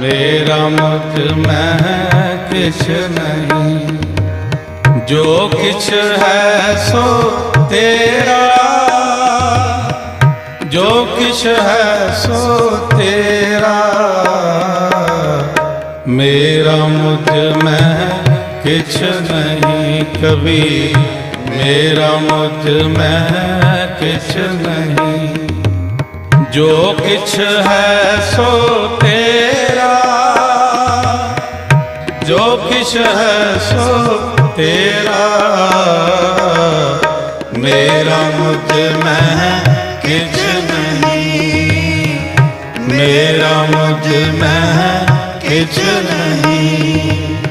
ਮੇਰਾ ਮੁਝ ਮੈਂ ਕਿਛ ਨਹੀਂ। ਜੋ ਕਿਛ ਹੈ ਸੋ ਤੇਰਾ। ਜੋ ਕਿਛ ਹੈ ਸੋ ਤੇਰਾ। ਮੇਰਾ ਮੁਝ ਮੈਂ ਕਿਛ ਨਹੀਂ ਕਬੀ ਮੇਰਾ ਮੁਝ ਮੈਂ ਕਿਛ ਨਹੀਂ। ਜੋ ਕਿਛ ਹੈ ਸੋ ਤੇਰਾ। ਜੋ ਕਿਛ ਹੈ ਸੋ ਤੇਰਾ। ਮੇਰਾ ਮੁਝ ਮੈਂ ਕਿਛ ਨਹੀਂ। ਮੇਰਾ ਮੁਝ ਮੈਂ ਕਿਛ ਨਹੀਂ।